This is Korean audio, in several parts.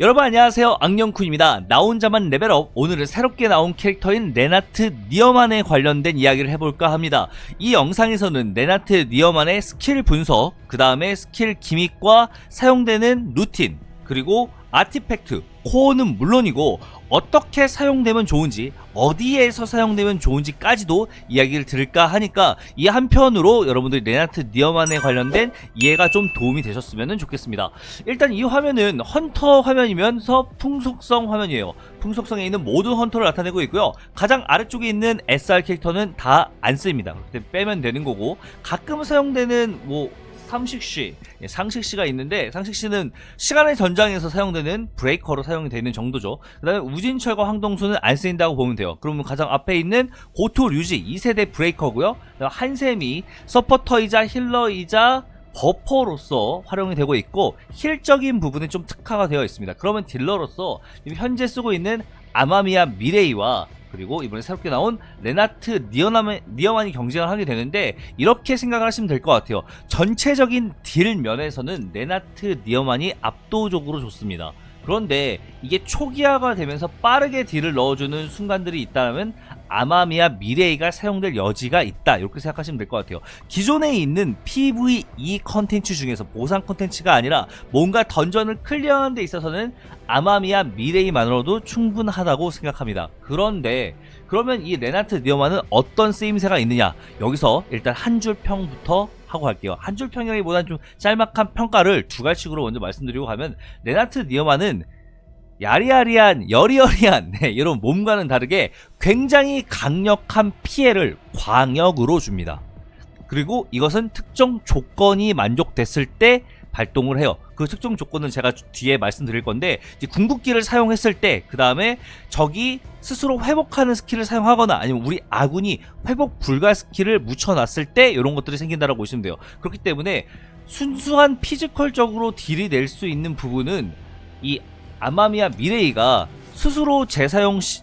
여러분 안녕하세요. 악령쿤입니다. 나 혼자만 레벨업. 오늘은 새롭게 나온 캐릭터인 레나트 니어만에 관련된 이야기를 해볼까 합니다. 이 영상에서는 레나트 니어만의 스킬 분석 그 다음에 스킬 기믹과 사용되는 루틴 그리고 아티팩트 코어는 물론이고 어떻게 사용되면 좋은지 어디에서 사용되면 좋은지까지도 이야기를 들을까 하니까 이 한편으로 여러분들 레나트 니어만에 관련된 이해가 좀 도움이 되셨으면 좋겠습니다 일단 이 화면은 헌터 화면이면서 풍속성 화면이에요. 풍속성에 있는 모든 헌터를 나타내고 있고요. 가장 아래쪽에 있는 SR 캐릭터는 다 안 쓰입니다. 그때 빼면 되는 거고 가끔 사용되는 뭐 삼식시, 예, 상식시가 있는데 상식시는 시간의 전장에서 사용되는 브레이커로 사용이 되는 정도죠. 그 다음에 우진철과 황동수는 안 쓰인다고 보면 돼요. 그러면 가장 앞에 있는 고토 류지 2세대 브레이커고요. 한샘이 서포터이자 힐러이자 버퍼로서 활용이 되고 있고 힐적인 부분에 좀 특화가 되어 있습니다. 그러면 딜러로서 현재 쓰고 있는 아마미야 미레이와 그리고 이번에 새롭게 나온 레나트 니어만이 경쟁을 하게 되는데 이렇게 생각을 하시면 될 것 같아요. 전체적인 딜 면에서는 레나트 니어만이 압도적으로 좋습니다. 그런데 이게 초기화가 되면서 빠르게 딜을 넣어주는 순간들이 있다면 아마미야 미레이가 사용될 여지가 있다. 이렇게 생각하시면 될 것 같아요. 기존에 있는 PVE 컨텐츠 중에서 보상 컨텐츠가 아니라 뭔가 던전을 클리어하는 데 있어서는 아마미야 미레이만으로도 충분하다고 생각합니다. 그런데 그러면 이 레나트 니어만은 어떤 쓰임새가 있느냐? 여기서 일단 한 줄 평부터 하고 갈게요. 한 줄 평이라기보다는 좀 짤막한 평가를 두 가지식으로 먼저 말씀드리고 가면 레나트 니어만은 야리야리한 여리여리한 네, 이런 몸과는 다르게 굉장히 강력한 피해를 광역으로 줍니다. 그리고 이것은 특정 조건이 만족됐을 때 발동을 해요. 그 특정 조건은 제가 뒤에 말씀드릴 건데 궁극기를 사용했을 때 그 다음에 적이 스스로 회복하는 스킬을 사용하거나 아니면 우리 아군이 회복 불가 스킬을 묻혀놨을 때 이런 것들이 생긴다라고 보시면 돼요. 그렇기 때문에 순수한 피지컬적으로 딜이 낼 수 있는 부분은 이 아마미야 미레이가 스스로 재사용 시,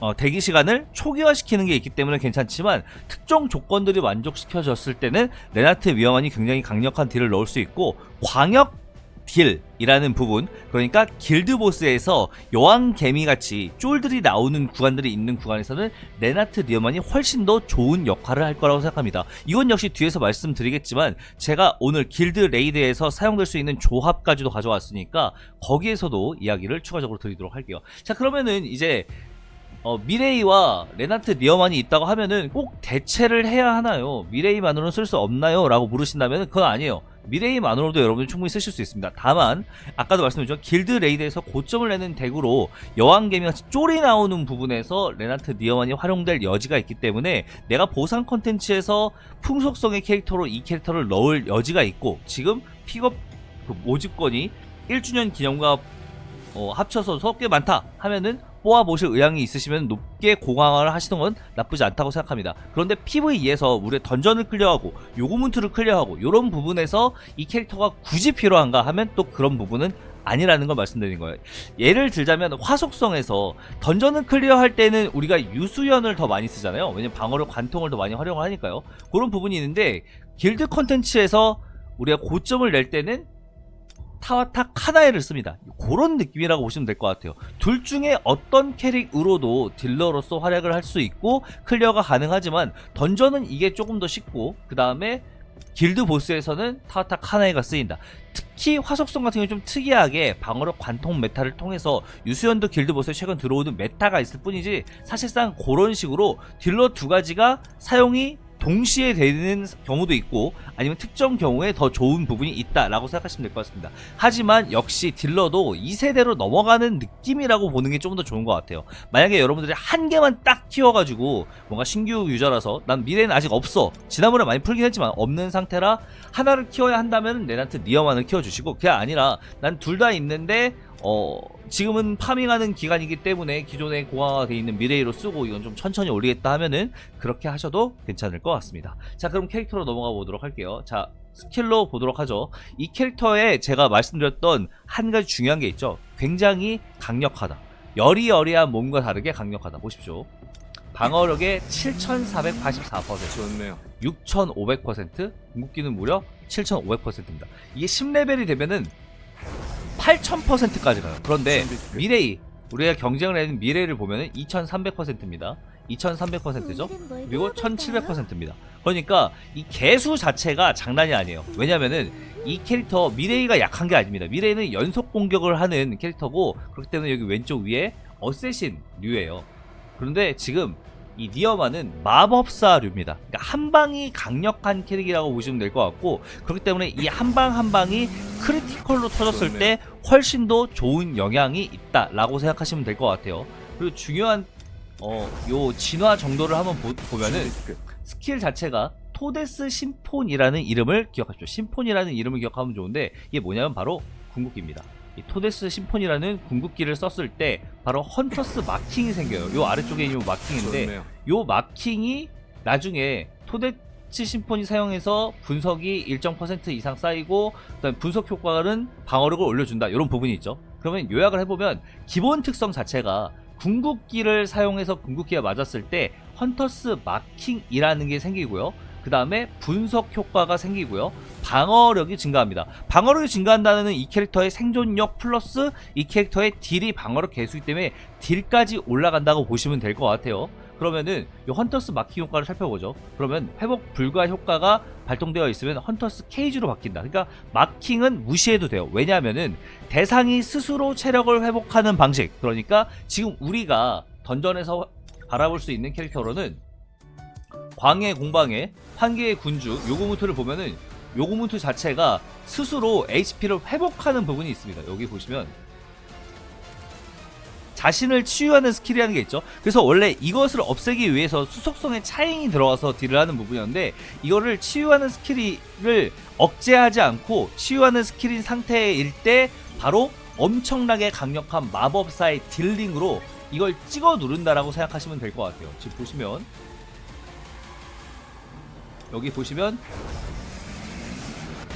어, 대기 시간을 초기화시키는 게 있기 때문에 괜찮지만 특정 조건들이 만족시켜졌을 때는 레나트 위험한이 굉장히 강력한 딜을 넣을 수 있고 광역 딜이라는 부분 그러니까 길드 보스에서 여왕 개미 같이 쫄들이 나오는 구간들이 있는 구간에서는 레나트 리어만이 훨씬 더 좋은 역할을 할 거라고 생각합니다. 이건 역시 뒤에서 말씀드리겠지만 제가 오늘 길드 레이드에서 사용될 수 있는 조합까지도 가져왔으니까 거기에서도 이야기를 추가적으로 드리도록 할게요. 자 그러면은 이제 어, 미레이와 레나트 리어만이 있다고 하면은 꼭 대체를 해야 하나요? 미레이만으로는 쓸 수 없나요? 라고 물으신다면 그건 아니에요. 미레이만으로도 여러분이 충분히 쓰실 수 있습니다. 다만 아까도 말씀드렸죠 길드 레이드에서 고점을 내는 덱으로 여왕개미 같이 쫄이 나오는 부분에서 레나트 니어만이 활용될 여지가 있기 때문에 내가 보상 컨텐츠에서 풍속성의 캐릭터로 이 캐릭터를 넣을 여지가 있고 지금 픽업 그 모집권이 1주년 기념과 어, 합쳐서 꽤 많다 하면은 뽑아보실 의향이 있으시면 높게 공항을 하시는 건 나쁘지 않다고 생각합니다. 그런데 PVE에서 우리의 던전을 클리어하고 요구문트를 클리어하고 이런 부분에서 이 캐릭터가 굳이 필요한가 하면 또 그런 부분은 아니라는 걸 말씀드린 거예요. 예를 들자면 화속성에서 던전을 클리어할 때는 우리가 유수연을 더 많이 쓰잖아요. 왜냐면 방어력 관통을 더 많이 활용을 하니까요. 그런 부분이 있는데 길드 컨텐츠에서 우리가 고점을 낼 때는 타와타 카나에를 씁니다. 그런 느낌이라고 보시면 될 것 같아요. 둘 중에 어떤 캐릭으로도 딜러로서 활약을 할 수 있고 클리어가 가능하지만 던전은 이게 조금 더 쉽고 그 다음에 길드 보스에서는 타와타 카나에가 쓰인다. 특히 화속성 같은 경우 좀 특이하게 방어력 관통 메타를 통해서 유수연도 길드 보스에 최근 들어오는 메타가 있을 뿐이지 사실상 그런 식으로 딜러 두 가지가 사용이 동시에 되는 경우도 있고 아니면 특정 경우에 더 좋은 부분이 있다라고 생각하시면 될 것 같습니다. 하지만 역시 딜러도 2세대로 넘어가는 느낌이라고 보는 게 좀 더 좋은 것 같아요. 만약에 여러분들이 한 개만 딱 키워가지고 뭔가 신규 유저라서 난 미래는 아직 없어. 지난번에 많이 풀긴 했지만 없는 상태라 하나를 키워야 한다면 레나트 니어만을 키워주시고 그게 아니라 난 둘 다 있는데 어 지금은 파밍하는 기간이기 때문에 기존에 공화가 돼 있는 미레이로 쓰고 이건 좀 천천히 올리겠다 하면은 그렇게 하셔도 괜찮을 것 같습니다. 자 그럼 캐릭터로 넘어가 보도록 할게요. 자 스킬로 보도록 하죠. 이 캐릭터에 제가 말씀드렸던 한 가지 중요한 게 있죠. 굉장히 강력하다. 여리여리한 몸과 다르게 강력하다. 보십시오. 방어력의 7,484%, 좋네요. 6,500%, 궁극기는 무려 7,500%입니다. 이게 10레벨이 되면은 8000%까지 가요. 그런데 미래이 우리가 경쟁을 하는 미래를 보면은 2300%입니다. 2300%죠. 그리고 1700%입니다. 그러니까 이 개수 자체가 장난이 아니에요. 왜냐면은 이 캐릭터 미레이가 약한 게 아닙니다. 미레이는 연속 공격을 하는 캐릭터고 그렇기 때문에 여기 왼쪽 위에 어쌔신 류예요. 그런데 지금 이 니어마는 마법사류입니다. 그러니까 한 방이 강력한 캐릭이라고 보시면 될 것 같고 그렇기 때문에 이 한방 한 방이 크리티컬로 터졌을 때 훨씬 더 좋은 영향이 있다라고 생각하시면 될 것 같아요. 그리고 중요한 어 요 진화 정도를 한번 보, 보면은 스킬 자체가 토데스 심폰이라는 이름을 기억하십시오. 심폰이라는 이름을 기억하면 좋은데 이게 뭐냐면 바로 궁극기입니다. 이 토데스 심폰이라는 궁극기를 썼을 때 바로 헌터스 마킹이 생겨요. 요 아래쪽에 있는 요 마킹인데 요 마킹이 나중에 토데츠 심폰이 사용해서 분석이 일정 퍼센트 이상 쌓이고 그다음 분석 효과는 방어력을 올려준다 이런 부분이 있죠. 그러면 요약을 해보면 기본 특성 자체가 궁극기를 사용해서 궁극기가 맞았을 때 헌터스 마킹이라는 게 생기고요. 그 다음에 분석 효과가 생기고요. 방어력이 증가합니다. 방어력이 증가한다는 이 캐릭터의 생존력 플러스 이 캐릭터의 딜이 방어력 개수이기 때문에 딜까지 올라간다고 보시면 될 것 같아요. 그러면은 이 헌터스 마킹 효과를 살펴보죠. 그러면 회복 불가 효과가 발동되어 있으면 헌터스 케이지로 바뀐다. 그러니까 마킹은 무시해도 돼요. 왜냐하면은 대상이 스스로 체력을 회복하는 방식. 그러니까 지금 우리가 던전에서 바라볼 수 있는 캐릭터로는 광해 공방의 한계의 군주 요구무트를 보면은 요구무트 자체가 스스로 HP를 회복하는 부분이 있습니다. 여기 보시면 자신을 치유하는 스킬이라는 게 있죠. 그래서 원래 이것을 없애기 위해서 수속성의 차잉이 들어가서 딜을 하는 부분이었는데 이거를 치유하는 스킬을 억제하지 않고 치유하는 스킬인 상태일 때 바로 엄청나게 강력한 마법사의 딜링으로 이걸 찍어 누른다라고 생각하시면 될 것 같아요. 지금 보시면 여기 보시면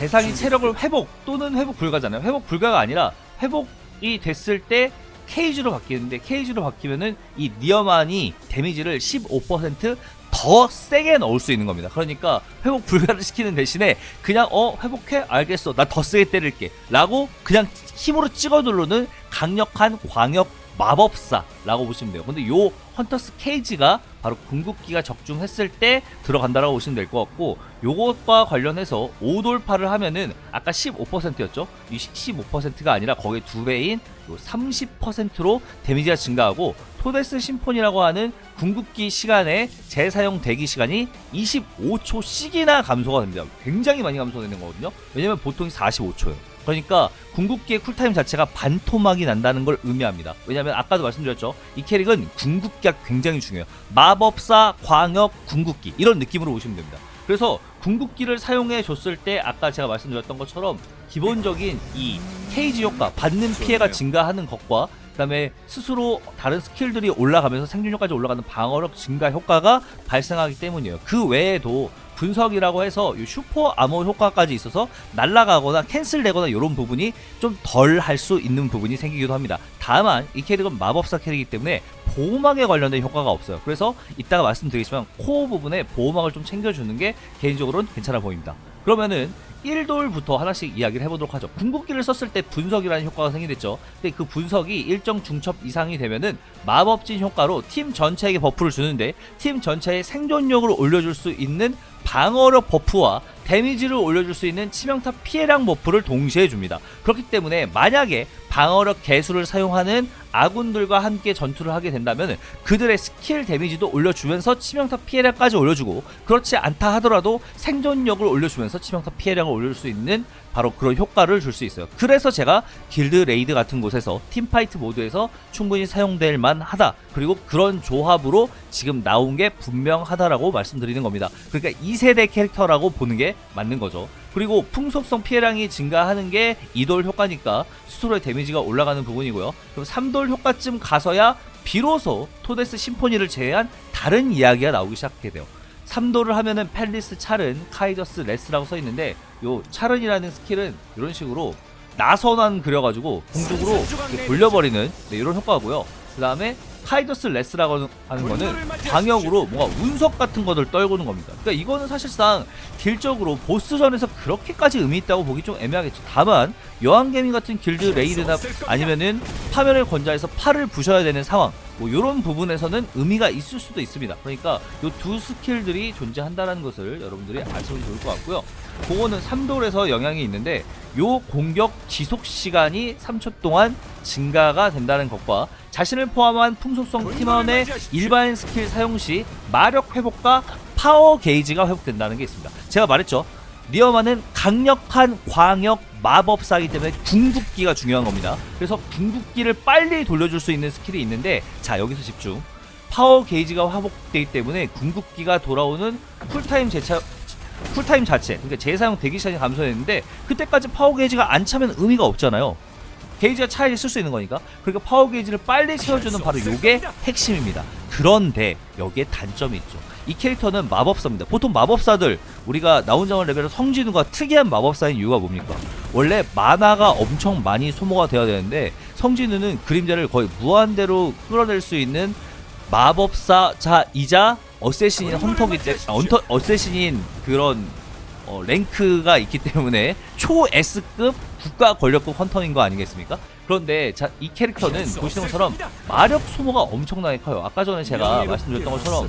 대상이 체력을 회복 또는 회복 불가잖아요. 회복 불가가 아니라 회복이 됐을 때 케이지로 바뀌는데 케이지로 바뀌면은 이 니어만이 데미지를 15%더 세게 넣을 수 있는 겁니다. 그러니까 회복 불가를 시키는 대신에 그냥 어 회복해 알겠어 나 더 세게 때릴게 라고 그냥 힘으로 찍어 누르는 강력한 광역 마법사라고 보시면 돼요. 근데 요 헌터스 케이지가 바로 궁극기가 적중했을 때 들어간다라고 보시면 될 것 같고 요것과 관련해서 5돌파를 하면은 아까 15%였죠? 이 15%가 아니라 거의 두 배인 30%로 데미지가 증가하고 토데스 심폰이라고 하는 궁극기 시간의 재사용 대기 시간이 25초씩이나 감소가 됩니다. 굉장히 많이 감소되는 거거든요. 왜냐면 보통이 45초예요. 그러니까 궁극기의 쿨타임 자체가 반토막이 난다는 걸 의미합니다. 왜냐면 아까도 말씀드렸죠. 이 캐릭은 궁극기가 굉장히 중요해요. 마법사, 광역, 궁극기 이런 느낌으로 보시면 됩니다. 그래서 궁극기를 사용해 줬을 때 아까 제가 말씀드렸던 것처럼 기본적인 이 케이지 효과 받는 피해가 증가하는 것과 그다음에 스스로 다른 스킬들이 올라가면서 생존력까지 올라가는 방어력 증가 효과가 발생하기 때문이에요. 그 외에도 분석이라고 해서 이 슈퍼 아모 효과까지 있어서 날아가거나 캔슬되거나 이런 부분이 좀 덜 할 수 있는 부분이 생기기도 합니다. 다만 이 캐릭은 마법사 캐릭이기 때문에 보호막에 관련된 효과가 없어요. 그래서 이따가 말씀드리겠지만 코어 부분에 보호막을 좀 챙겨주는 게 개인적으로는 괜찮아 보입니다. 그러면은 1돌부터 하나씩 이야기를 해보도록 하죠. 궁극기를 썼을 때 분석이라는 효과가 생기겠죠. 근데 그 분석이 일정 중첩 이상이 되면은 마법진 효과로 팀 전체에게 버프를 주는데 팀 전체의 생존력을 올려줄 수 있는 방어력 버프와 데미지를 올려줄 수 있는 치명타 피해량 버프를 동시에 줍니다. 그렇기 때문에 만약에 방어력 개수를 사용하는 아군들과 함께 전투를 하게 된다면 그들의 스킬 데미지도 올려주면서 치명타 피해량까지 올려주고 그렇지 않다 하더라도 생존력을 올려주면서 치명타 피해량을 올릴 수 있는 바로 그런 효과를 줄 수 있어요. 그래서 제가 길드 레이드 같은 곳에서 팀파이트 모드에서 충분히 사용될 만하다. 그리고 그런 조합으로 지금 나온 게 분명하다라고 말씀드리는 겁니다. 그러니까 2세대 캐릭터라고 보는 게 맞는 거죠. 그리고 풍속성 피해량이 증가하는 게 2돌 효과니까 스스로의 데미지가 올라가는 부분이고요. 그럼 3돌 효과쯤 가서야 비로소 토데스 심포니를 제외한 다른 이야기가 나오기 시작하게 돼요. 3도를 하면은 펠리스, 찰은, 카이저스, 레스라고 써 있는데 요 찰은이라는 스킬은 이런 식으로 나선환 그려가지고 공중으로 돌려버리는 네, 이런 효과고요. 그 다음에 카이더스 레스라고 하는 거는 광역으로 뭔가 운석 같은 것을 떨구는 겁니다. 그러니까 이거는 사실상 딜적으로 보스전에서 그렇게까지 의미 있다고 보기 좀 애매하겠죠. 다만 여왕개미 같은 길드 레이드나 아니면은 파멸의 권자에서 팔을 부셔야 되는 상황 뭐 이런 부분에서는 의미가 있을 수도 있습니다. 그러니까 이 두 스킬들이 존재한다는 것을 여러분들이 아시면 좋을 것 같고요. 그거는 3돌에서 영향이 있는데 요 공격 지속 시간이 3초 동안 증가가 된다는 것과 자신을 포함한 풍속성 팀원의 일반 스킬 사용 시 마력 회복과 파워 게이지가 회복된다는 게 있습니다. 제가 말했죠. 니어마는 강력한 광역 마법사이기 때문에 궁극기가 중요한 겁니다. 그래서 궁극기를 빨리 돌려줄 수 있는 스킬이 있는데 자 여기서 집중. 파워 게이지가 회복되기 때문에 궁극기가 돌아오는 쿨타임 제차 쿨타임 자체 그러니까 재사용 대기 시간이 감소했는데 그때까지 파워 게이지가 안 차면 의미가 없잖아요. 게이지가 차야지 쓸수 있는 거니까. 그러니까 파워 게이지를 빨리 채워주는 바로 요게 핵심입니다. 그런데 여기에 단점이 있죠. 이 캐릭터는 마법사입니다. 보통 마법사들 우리가 나온 자원 레벨의 성진우가 특이한 마법사인 이유가 뭡니까? 원래 만화가 엄청 많이 소모가 되어야 되는데 성진우는 그림자를 거의 무한대로 끌어낼 수 있는 마법사자이자 어쌔신인 헌터기 때문에 헌터, 어쌔신인 그런 어, 랭크가 있기 때문에 초 S급 국가 권력급 헌터인 거 아니겠습니까? 그런데 자, 이 캐릭터는 보시는 것처럼 마력 소모가 엄청나게 커요. 아까 전에 제가 말씀드렸던 것처럼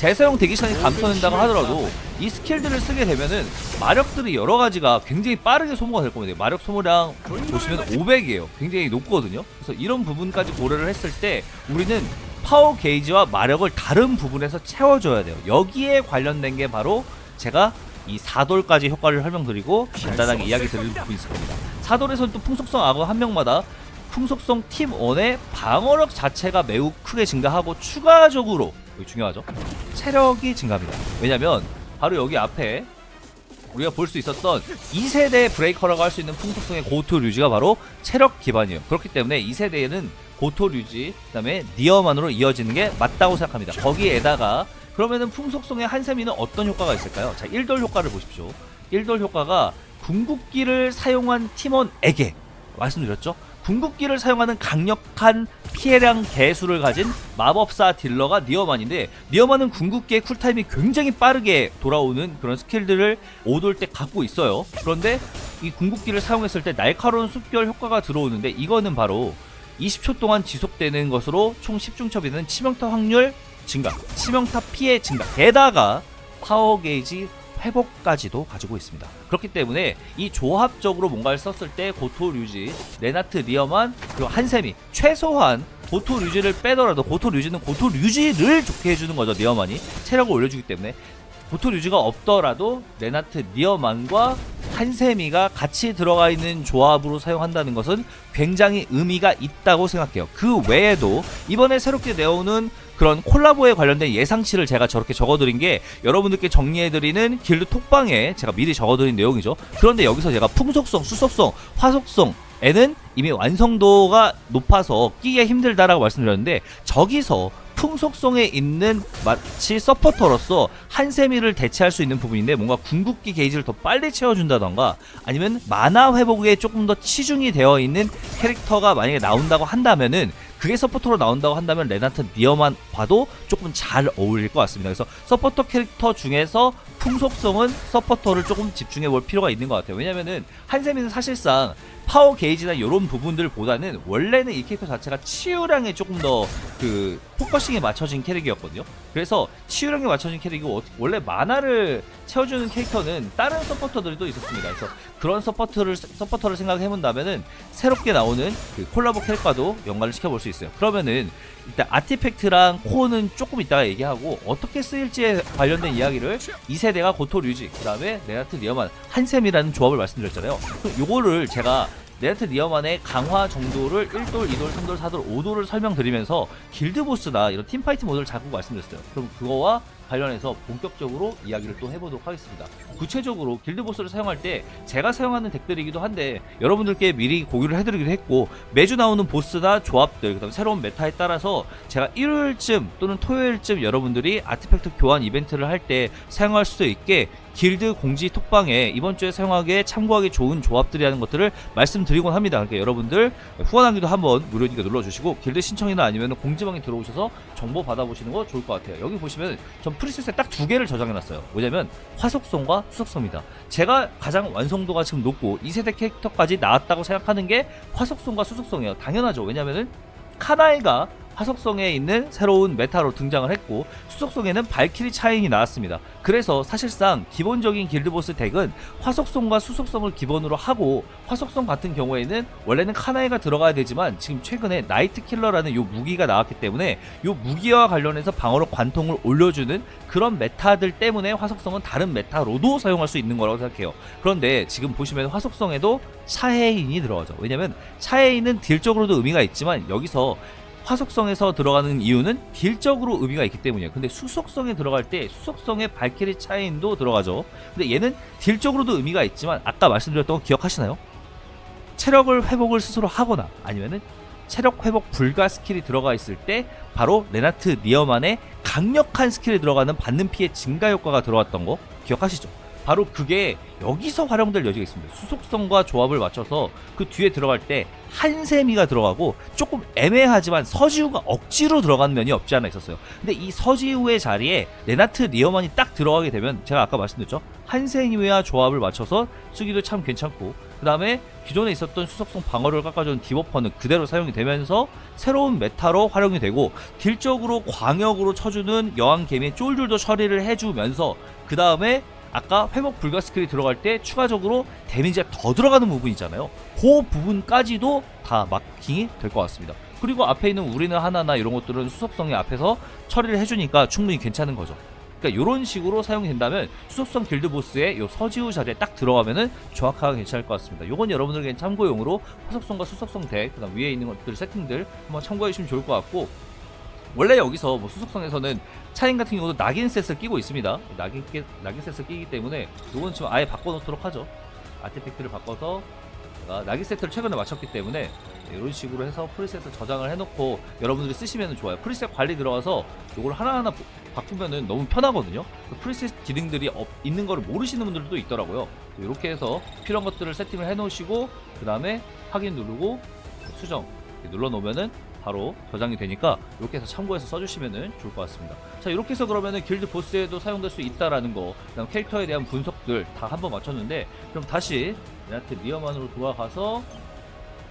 재사용 대기 시간이 감소된다고 하더라도 이 스킬들을 쓰게 되면은 마력들이 여러 가지가 굉장히 빠르게 소모가 될 겁니다. 마력 소모량 보시면 500이에요. 굉장히 높거든요. 그래서 이런 부분까지 고려를 했을 때 우리는 파워 게이지와 마력을 다른 부분에서 채워줘야 돼요. 여기에 관련된 게 바로 제가 이 4돌까지 효과를 설명드리고 간단하게 이야기 드릴 부분이 있을 겁니다. 4돌에서는 또 풍속성 악어 한 명마다 풍속성 팀 1의 방어력 자체가 매우 크게 증가하고 추가적으로 이거 중요하죠. 체력이 증가합니다. 왜냐면 바로 여기 앞에 우리가 볼 수 있었던 2세대 브레이커라고 할 수 있는 풍속성의 고토 류지가 바로 체력 기반이에요. 그렇기 때문에 2세대에는 고토 류지, 그 다음에 니어만으로 이어지는 게 맞다고 생각합니다. 거기에다가 그러면은 풍속성의 한세미는 어떤 효과가 있을까요? 자, 1돌 효과를 보십시오. 1돌 효과가 궁극기를 사용한 팀원에게 말씀드렸죠? 궁극기를 사용하는 강력한 피해량 개수를 가진 마법사 딜러가 니어만인데 니어만은 궁극기의 쿨타임이 굉장히 빠르게 돌아오는 그런 스킬들을 오돌 때 갖고 있어요. 그런데 이 궁극기를 사용했을 때 날카로운 습결 효과가 들어오는데 이거는 바로 20초 동안 지속되는 것으로 총 10중첩이는 치명타 확률 증가, 치명타 피해 증가, 게다가 파워 게이지 회복까지도 가지고 있습니다. 그렇기 때문에 이 조합적으로 뭔가를 썼을 때 고토 류지, 레나트 리어만 그리고 한세미 최소한 고토 류지를 빼더라도 고토 류지는 고토 류지를 좋게 해주는 거죠 리어만이 체력을 올려주기 때문에 고토 류지가 없더라도 레나트 리어만과 한세미가 같이 들어가 있는 조합으로 사용한다는 것은 굉장히 의미가 있다고 생각해요. 그 외에도 이번에 새롭게 내오는 그런 콜라보에 관련된 예상치를 제가 저렇게 적어드린 게 여러분들께 정리해드리는 길드 톡방에 제가 미리 적어드린 내용이죠. 그런데 여기서 제가 풍속성, 수속성, 화속성 에는 이미 완성도가 높아서 끼기 힘들다라고 말씀드렸는데 저기서 풍속성에 있는 마치 서포터로서 한세미를 대체할 수 있는 부분인데 뭔가 궁극기 게이지를 더 빨리 채워준다던가 아니면 만화 회복에 조금 더 치중이 되어 있는 캐릭터가 만약에 나온다고 한다면은 그게 서포터로 나온다고 한다면 레나트 니어만 봐도 조금 잘 어울릴 것 같습니다. 그래서 서포터 캐릭터 중에서 풍속성은 서포터를 조금 집중해 볼 필요가 있는 것 같아요. 왜냐면은 한세미는 사실상 파워 게이지나 이런 부분들보다는 원래는 이 캐릭터 자체가 치유량에 조금 더 그 포커싱에 맞춰진 캐릭이었거든요. 그래서 치유량에 맞춰진 캐릭이고 어- 원래 만화를 채워주는 캐릭터는 다른 서포터들도 있었습니다. 그래서 그런 서포터를 서포터를 생각해 본다면은 새롭게 나오는 그 콜라보 캐릭과도 연관을 시켜볼 수 있어요. 그러면은 일단 아티팩트랑 코어는 조금 이따가 얘기하고 어떻게 쓰일지에 관련된 이야기를 2세대가 고토 류지 그 다음에 레나트 니어만 한샘이라는 조합을 말씀드렸잖아요. 요거를 제가 네트 니어만의 강화 정도를 1돌, 2돌, 3돌, 4돌, 5돌을 설명드리면서 길드보스나 이런 팀파이트 모드를 자꾸 말씀드렸어요. 그럼 그거와 관련해서 본격적으로 이야기를 또 해보도록 하겠습니다. 구체적으로 길드보스를 사용할 때 제가 사용하는 덱들이기도 한데 여러분들께 미리 공유를 해드리기도 했고 매주 나오는 보스나 조합들 그다음 새로운 메타에 따라서 제가 일요일쯤 또는 토요일쯤 여러분들이 아티팩트 교환 이벤트를 할 때 사용할 수 있게 길드 공지 톡방에 이번 주에 사용하기에 참고하기 좋은 조합들이라는 것들을 말씀드리곤 합니다. 그러니까 여러분들 후원하기도 한번 무료니까 눌러주시고 길드 신청이나 아니면 공지방에 들어오셔서 정보 받아보시는 거 좋을 것 같아요. 여기 보시면 전 프리셋에 딱 두 개를 저장해놨어요. 뭐냐면 화속성과 수속성입니다. 제가 가장 완성도가 지금 높고 2세대 캐릭터까지 나왔다고 생각하는 게 화속성과 수속성이에요. 당연하죠. 왜냐면은 카나이가 화속성에 있는 새로운 메타로 등장을 했고 수속성에는 발키리 차인이 나왔습니다. 그래서 사실상 기본적인 길드보스 덱은 화속성과 수속성을 기본으로 하고 화속성 같은 경우에는 원래는 카나이가 들어가야 되지만 지금 최근에 나이트 킬러라는 요 무기가 나왔기 때문에 요 무기와 관련해서 방어로 관통을 올려주는 그런 메타들 때문에 화속성은 다른 메타로도 사용할 수 있는 거라고 생각해요. 그런데 지금 보시면 화속성에도 차해인이 들어가죠. 왜냐면 차해인은 딜적으로도 의미가 있지만 여기서 화속성에서 들어가는 이유는 딜적으로 의미가 있기 때문이에요. 근데 수속성에 들어갈 때 수속성의 발키리 차인도 들어가죠. 근데 얘는 딜적으로도 의미가 있지만 아까 말씀드렸던 거 기억하시나요? 체력을 회복을 스스로 하거나 아니면은 체력 회복 불가 스킬이 들어가 있을 때 바로 레나트 니어만의 강력한 스킬이 들어가는 받는 피해 증가 효과가 들어왔던 거 기억하시죠? 바로 그게 여기서 활용될 여지가 있습니다. 수속성과 조합을 맞춰서 그 뒤에 들어갈 때 한세미가 들어가고 조금 애매하지만 서지우가 억지로 들어가는 면이 없지 않아 있었어요. 근데 이 서지우의 자리에 레나트 리어만이 딱 들어가게 되면 제가 아까 말씀드렸죠. 한세미와 조합을 맞춰서 쓰기도 참 괜찮고 그 다음에 기존에 있었던 수속성 방어를 깎아주는 디버퍼는 그대로 사용이 되면서 새로운 메타로 활용이 되고 딜적으로 광역으로 쳐주는 여왕 개미의 쫄들도 처리를 해주면서 그 다음에 아까 회복 불가 스킬이 들어갈 때 추가적으로 데미지가 더 들어가는 부분 있잖아요. 그 부분까지도 다 마킹이 될 것 같습니다. 그리고 앞에 있는 우리는 하나나 이런 것들은 수속성이 앞에서 처리를 해주니까 충분히 괜찮은 거죠. 그러니까 이런 식으로 사용이 된다면 수속성 길드 보스의 요 서지우 자리에 딱 들어가면은 정확하게 괜찮을 것 같습니다. 요건 여러분들에게 참고용으로 화속성과 수속성 덱, 그다음 위에 있는 것들 세팅들 한번 참고해 주시면 좋을 것 같고 원래 여기서 뭐 수속성에서는 차인 같은 경우도 낙인 셋을 끼고 있습니다. 낙인 끼, 낙인 셋을 끼기 때문에 요건 지금 아예 바꿔놓도록 하죠. 아티팩트를 바꿔서 제가 낙인 세트를 최근에 맞췄기 때문에 이런 식으로 해서 프리셋을 저장을 해놓고 여러분들이 쓰시면 좋아요. 프리셋 관리 들어가서 이걸 하나하나 보- 바꾸면은 너무 편하거든요. 그 프리셋 기능들이 없- 있는 거를 모르시는 분들도 있더라고요. 이렇게 해서 필요한 것들을 세팅을 해놓으시고 그 다음에 확인 누르고 수정 눌러놓으면은 바로 저장이 되니까 이렇게 해서 참고해서 써주시면 좋을 것 같습니다. 자 이렇게 해서 그러면은 길드 보스에도 사용될 수 있다라는 거, 그다음 캐릭터에 대한 분석들 다 한번 맞췄는데 그럼 다시 레나트 리어만으로 돌아가서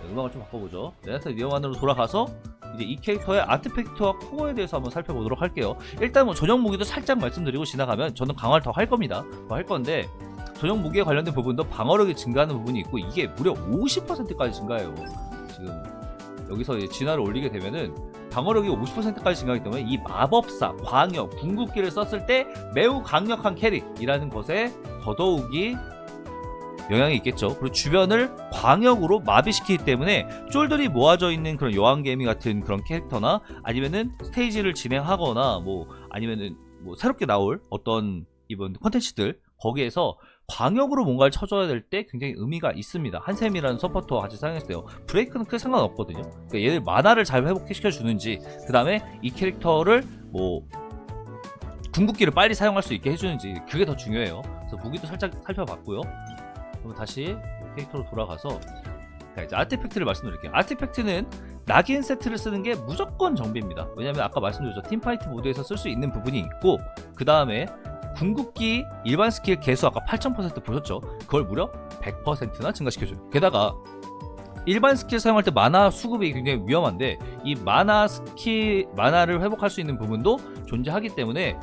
네, 음악을 좀 바꿔보죠. 레나트 리어만으로 돌아가서 이제 이 캐릭터의 아트팩트와 코어에 대해서 한번 살펴보도록 할게요. 일단 뭐 전용 무기도 살짝 말씀드리고 지나가면 저는 강화를 더 할 겁니다. 더 할 건데 전용 무기에 관련된 부분도 방어력이 증가하는 부분이 있고 이게 무려 50%까지 증가해요. 지금 여기서 이제 진화를 올리게 되면은 방어력이 50%까지 증가하기 때문에 이 마법사, 광역, 궁극기를 썼을 때 매우 강력한 캐릭이라는 것에 더더욱이 영향이 있겠죠. 그리고 주변을 광역으로 마비시키기 때문에 쫄들이 모아져 있는 그런 여왕개미 같은 그런 캐릭터나 아니면은 스테이지를 진행하거나 뭐 아니면은 뭐 새롭게 나올 어떤 이번 컨텐츠들 거기에서 광역으로 뭔가를 쳐줘야 될 때 굉장히 의미가 있습니다. 한샘이라는 서포터와 같이 사용했어요. 브레이크는 크게 상관없거든요. 그러니까 얘들 만화를 잘 회복시켜 주는지, 그 다음에 이 캐릭터를 뭐 궁극기를 빨리 사용할 수 있게 해주는지 그게 더 중요해요. 그래서 무기도 살짝 살펴봤고요. 그럼 다시 캐릭터로 돌아가서 자, 이제 아티팩트를 말씀드릴게요. 아티팩트는 낙인 세트를 쓰는 게 무조건 정비입니다. 왜냐면 아까 말씀드렸죠. 팀파이트 모드에서 쓸 수 있는 부분이 있고 그 다음에 궁극기 일반 스킬 개수 아까 8000% 보셨죠? 그걸 무려 100%나 증가시켜줘요. 게다가 일반 스킬 사용할 때 마나 수급이 굉장히 위험한데 이 마나 스킬 마나를 회복할 수 있는 부분도 존재하기 때문에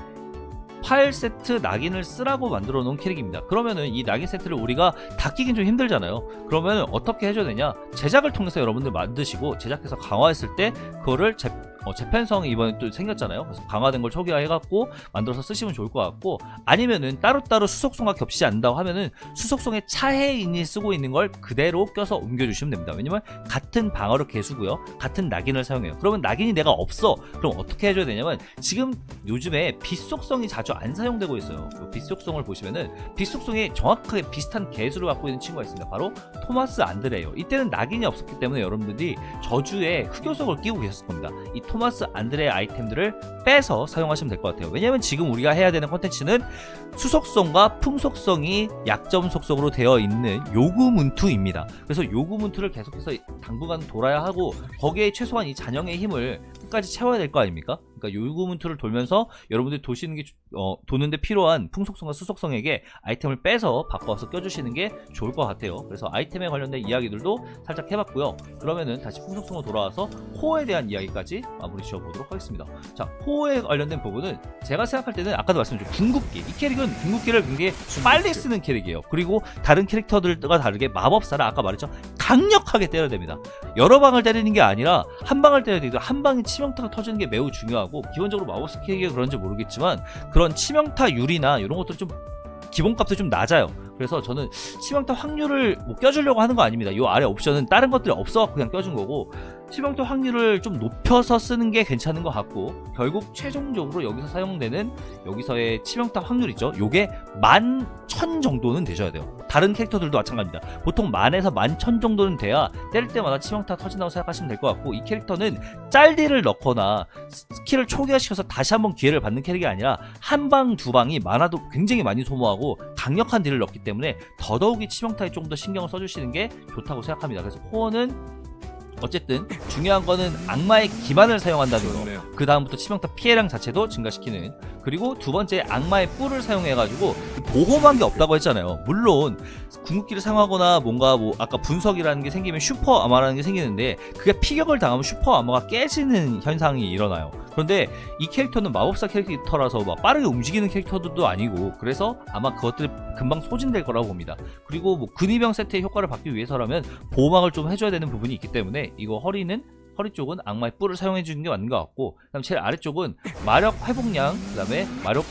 8세트 낙인을 쓰라고 만들어 놓은 캐릭입니다. 그러면은 이 낙인 세트를 우리가 다 끼긴 좀 힘들잖아요. 그러면 어떻게 해줘야 되냐? 제작을 통해서 여러분들 만드시고 제작해서 강화했을 때 그거를 재, 어, 재편성이 이번에 또 생겼잖아요. 그래서 강화된 걸 초기화해갖고 만들어서 쓰시면 좋을 것 같고 아니면은 따로따로 수속성과 겹치지 않는다고 하면은 수속성의 차해인이 쓰고 있는 걸 그대로 껴서 옮겨주시면 됩니다. 왜냐면 같은 방어력 개수고요. 같은 낙인을 사용해요. 그러면 낙인이 내가 없어. 그럼 어떻게 해줘야 되냐면 지금 요즘에 빛속성이 자주 안 사용되고 있어요. 그 빛속성을 보시면은 빛속성이 정확하게 비슷한 개수를 갖고 있는 친구가 있습니다. 바로 토마스 안드레예요. 이때는 낙인이 없었기 때문에 여러분들이 저주에 흑요석을 끼고 계셨을 겁니다. 이 토 마스 안드레의 아이템들을 빼서 사용하시면 될 것 같아요. 왜냐면 지금 우리가 해야 되는 콘텐츠는 수속성과 풍속성이 약점 속성으로 되어 있는 요구 문투입니다. 그래서 요구 문투를 계속해서 당분간 돌아야 하고 거기에 최소한 이 잔영의 힘을 끝까지 채워야 될 거 아닙니까? 그러니까 요구문투를 돌면서 여러분들이 도시는 게 어, 도는데 필요한 풍속성과 수속성에게 아이템을 빼서 바꿔서 껴주시는 게 좋을 것 같아요. 그래서 아이템에 관련된 이야기들도 살짝 해봤고요. 그러면은 다시 풍속성으로 돌아와서 코어에 대한 이야기까지 마무리 지어보도록 하겠습니다. 자, 코어에 관련된 부분은 제가 생각할 때는 아까도 말씀드린 궁극기. 이 캐릭은 궁극기를 굉장히 빨리 쓰는 캐릭이에요. 그리고 다른 캐릭터들과 다르게 마법사를 아까 말했죠. 강력하게 때려야 됩니다. 여러 방을 때리는 게 아니라 한 방을 때려야 되고 한 방에 치명 타가 터지는 게 매우 중요하고 기본적으로 마법사 캐릭이 그런지 모르겠지만 그런 치명타율이나 이런 것들 좀 기본값도 좀 낮아요. 그래서 저는 치명타 확률을 뭐 껴주려고 하는 거 아닙니다. 이 아래 옵션은 다른 것들이 없어갖고 그냥 껴준 거고 치명타 확률을 좀 높여서 쓰는 게 괜찮은 것 같고 결국 최종적으로 여기서 사용되는 여기서의 치명타 확률 있죠. 요게 만 천 정도는 되셔야 돼요. 다른 캐릭터들도 마찬가지입니다. 보통 만에서 만 천 정도는 돼야 때릴 때마다 치명타 터진다고 생각하시면 될 것 같고 이 캐릭터는 짤디를 넣거나 스- 스킬을 초기화시켜서 다시 한번 기회를 받는 캐릭이 아니라 한 방 두 방이 많아도 굉장히 많이 소모하고 강력한 딜을 넣기 때문에 더더욱이 치명타에 좀 더 신경을 써주시는 게 좋다고 생각합니다. 그래서 코어는 어쨌든 중요한 거는 악마의 기반을 사용한다는 거. 그 다음부터 치명타 피해량 자체도 증가시키는 그리고 두 번째 악마의 뿔을 사용해가지고 보호막이 없다고 했잖아요. 물론 궁극기를 사용하거나 뭔가 뭐 아까 분석이라는 게 생기면 슈퍼 아마라는 게 생기는데 그게 피격을 당하면 슈퍼 아마가 깨지는 현상이 일어나요. 그런데 이 캐릭터는 마법사 캐릭터라서 막 빠르게 움직이는 캐릭터도 아니고 그래서 아마 그것들이 금방 소진될 거라고 봅니다. 그리고 뭐 근위병 세트의 효과를 받기 위해서라면 보호막을 좀 해줘야 되는 부분이 있기 때문에 이거 허리는 허리 쪽은 악마의 뿔을 사용해 주는 게 맞는 것 같고 그다음 제일 아래쪽은 마력 회복량 그다음에 마력.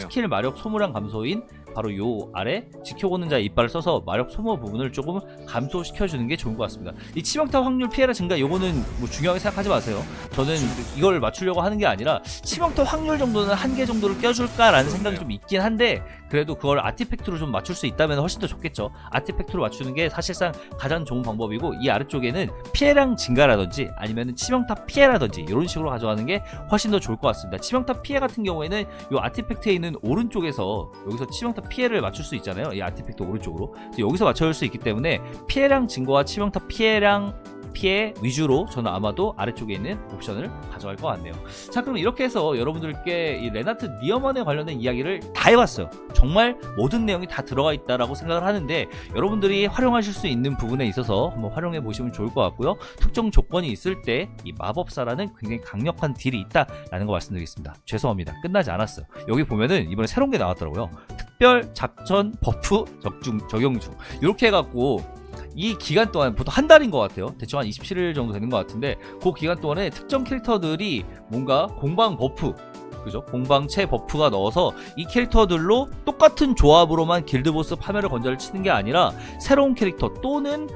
스킬 마력 소모량 감소인 바로 요 아래 지켜보는 자의 이빨을 써서 마력 소모 부분을 조금 감소시켜주는 게 좋은 것 같습니다. 이 치명타 확률 피해라 증가 요거는 뭐 중요하게 생각하지 마세요. 저는 이걸 맞추려고 하는 게 아니라 치명타 확률 정도는 한 개 정도를 껴줄까라는 생각이 좀 있긴 한데 그래도 그걸 아티팩트로 좀 맞출 수 있다면 훨씬 더 좋겠죠. 아티팩트로 맞추는 게 사실상 가장 좋은 방법이고 이 아래쪽에는 피해량 증가라든지 아니면 치명타 피해라든지 이런 식으로 가져가는 게 훨씬 더 좋을 것 같습니다. 치명타 피해 같은 경우에는 이 아티팩트에 있는 오른쪽에서 여기서 치명타 피해를 맞출 수 있잖아요. 이 아티팩트 오른쪽으로. 여기서 맞춰줄 수 있기 때문에 피해량 증거와 치명타 피해량 피해 위주로 저는 아마도 아래쪽에 있는 옵션을 가져갈 것 같네요. 자 그럼 이렇게 해서 여러분들께 이 레나트 니어만에 관련된 이야기를 다 해봤어요. 정말 모든 내용이 다 들어가 있다라고 생각을 하는데 여러분들이 활용하실 수 있는 부분에 있어서 한번 활용해 보시면 좋을 것 같고요. 특정 조건이 있을 때 이 마법사라는 굉장히 강력한 딜이 있다라는 거 말씀드리겠습니다. 죄송합니다. 끝나지 않았어요. 여기 보면은 이번에 새로운 게 나왔더라고요. 특별 작전 버프 적중 적용 중 이렇게 해갖고 이 기간 동안 보통 한 달인 것 같아요. 대충 한 27일 정도 되는 것 같은데 그 기간 동안에 특정 캐릭터들이 뭔가 공방 버프 그죠? 공방체 버프가 넣어서 이 캐릭터들로 똑같은 조합으로만 길드보스 파멸을 건자를 치는 게 아니라 새로운 캐릭터 또는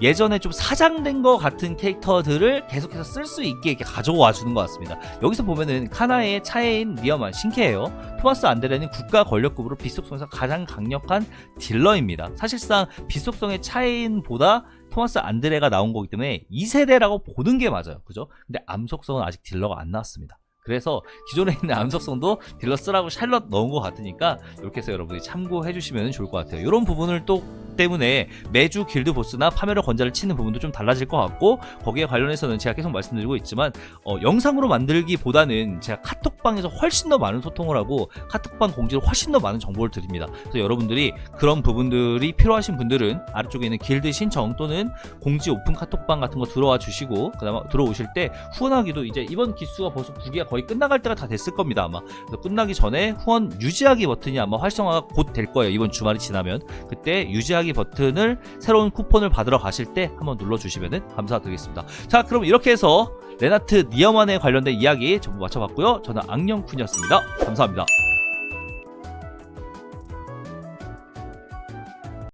예전에 좀 사장된 것 같은 캐릭터들을 계속해서 쓸 수 있게 이렇게 가져와 주는 것 같습니다. 여기서 보면은 카나의 차에인 니어만 신캐예요. 토마스 안드레는 국가 권력급으로 비속성에서 가장 강력한 딜러입니다. 사실상 비속성의 차에인보다 토마스 안드레가 나온 거기 때문에 2세대라고 보는 게 맞아요. 그죠? 근데 암속성은 아직 딜러가 안 나왔습니다. 그래서 기존에 있는 암속성도 딜러 쓰라고 샬럿 넣은 것 같으니까 이렇게 해서 여러분이 참고해 주시면 좋을 것 같아요. 이런 부분을 또 때문에 매주 길드 보스나 파멸의 권자를 치는 부분도 좀 달라질 것 같고 거기에 관련해서는 제가 계속 말씀드리고 있지만 어, 영상으로 만들기보다는 제가 카톡방에서 훨씬 더 많은 소통을 하고 카톡방 공지로 훨씬 더 많은 정보를 드립니다. 그래서 여러분들이 그런 부분들이 필요하신 분들은 아래쪽에 있는 길드 신청 또는 공지 오픈 카톡방 같은 거 들어와 주시고 그다음에 들어오실 때 후원하기도 이제 이번 기수가 벌써 9기가 거의 끝나갈 때가 다 됐을 겁니다 아마 끝나기 전에 후원 유지하기 버튼이 아마 활성화가 곧 될 거예요 이번 주말이 지나면 그때 유지하 기 버튼을 새로운 쿠폰을 받으러 가실 때 한번 눌러주시면 감사드리겠습니다. 자 그럼 이렇게 해서 레나트 니어만에 관련된 이야기 전부 마쳐봤고요. 저는 악령쿤이었습니다. 감사합니다